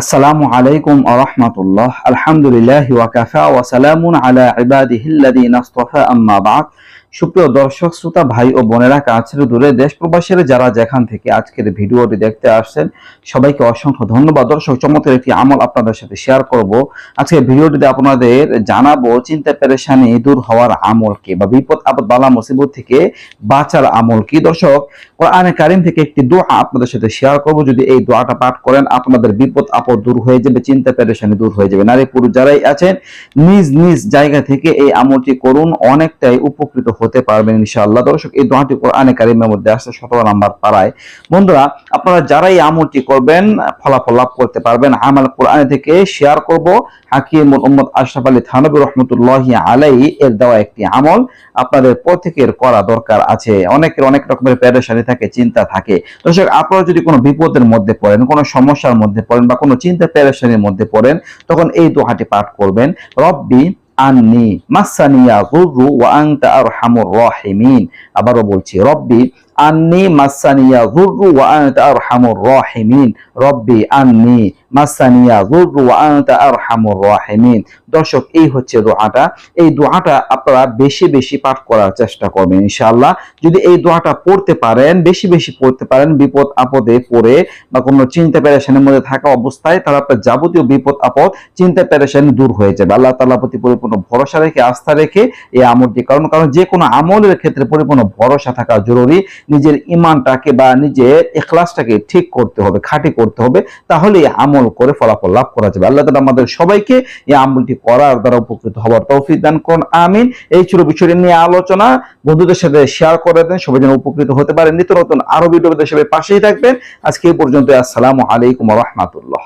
আসসালামু আলাইকুম আরহামতুল্লাহ আলহামদুলিল্লাহ ওয়াকাফা ওয়া সালামুন আলা ইবাদিহিল্লাযীনা ইসতাফা আম্মা বা'দ। সুপ্রিয় দর্শক, শ্রোতা, ভাই ও বোনেরা, কাছের দূরে দেশ প্রবাসীরা যারা যেখান থেকে আজকের ভিডিওটি দেখতে আসছেন, সবাইকে অসংখ্য ধন্যবাদ। দর্শক, চমৎকার একটি আমল আপনাদের সাথে শেয়ার করব। আজকের ভিডিওটিতে আপনাদের জানাব, চিন্তা, পেরেশানি দূর হওয়ার আমল কি বা বিপদ, আপদ, বালা, মুসিবত থেকে বাঁচার আমল কি? দর্শক কোরআনে কারিম থেকে একটি দোয়া আপনাদের সাথে শেয়ার করব। যদি এই দোয়াটা পাঠ করেন, আপনাদের বিপদ, আপদ দূর হয়ে যাবে, চিন্তা, পেরেশানি দূর হয়ে যাবে। নারী, পুরুষ যারাই আছেন, নিজ নিজ জায়গা থেকে এই আমলটি করুন, অনেকটাই উপকৃত হতে পারবেন ইনশাআল্লাহ। দর্শক, এই দোয়াটি কোরআনে কারিমের মধ্যে আসছে, সতেরো নাম্বার পাড়ায়। বন্ধুরা, আপনারা যারা এই আমলটি করবেন, ফলাফল লাভ করতে পারবেন। আমাল কোরআনে থেকে শেয়ার করব। হাকিম মোহাম্মদ আশরাফ আলী থানবী রহমতুল্লাহ আলাই এর দেওয়া একটি আমল আপনাদের প্রত্যেকের করা দরকার আছে। অনেকের অনেক রকমের পেরেশানি থাকে, চিন্তা থাকে। দর্শক, আপনারা যদি কোনো বিপদের মধ্যে পড়েন, কোনো সমস্যার মধ্যে পড়েন বা কোনো চিন্তা পেরেশানির মধ্যে পড়েন, তখন এই দোহাটি পাঠ করবেন, রব্বি আন্নি মাসানিয়া গুরু ওয়া আনতা আরহামুর রাহিমিন। আবারও বলছি, রব্বি আন্নি মাসানিয়া ওয়া আনতা রব্বি মাসানিয়া আনতা দর্শক, এই হচ্ছে দোয়াটা। এই দোয়াটা আপনারা বেশি বেশি পাঠ করার চেষ্টা করবেন, ইনশাআল্লাহ। যদি এই দোয়াটা পড়তে পারেন, বেশি বেশি পড়তে পারেন, বিপদ আপদে পড়ে বা কোনো চিন্তা পেরেশানির মধ্যে থাকা অবস্থায়, তাহলে আপনার যাবতীয় বিপদ আপদ, চিন্তা পেরেশানি দূর হয়ে যাবে। আল্লাহ তাআলা প্রতি পরিপূর্ণ ভরসা রেখে, আস্থা রেখে এই আমলটি কারণ কারণ যে কোনো আমলের ক্ষেত্রে পরিপূর্ণ ভরসা থাকা জরুরি। নিজের ইমানটাকে বা নিজের এখলাসটাকে ঠিক করতে হবে, খাঁটি করতে হবে তাহলে আমল করে ফলাফল লাভ করা যাবে। আল্লাহ তাআলা আমাদের সবাইকে এই আমলটি করার দ্বারা উপকৃত হবার তৌফিক দান করুন, আমিন। এই ছিল বিষয়টি নিয়ে আলোচনা। বন্ধুদের সাথে শেয়ার করে দেন, সবাই যেন উপকৃত হতে পারেন নিত্য নতুন আরও ভিডিও সবাই পাশেই থাকবেন। আজকে এই পর্যন্ত আসসালামু আলাইকুম রহমাতুল্লাহ।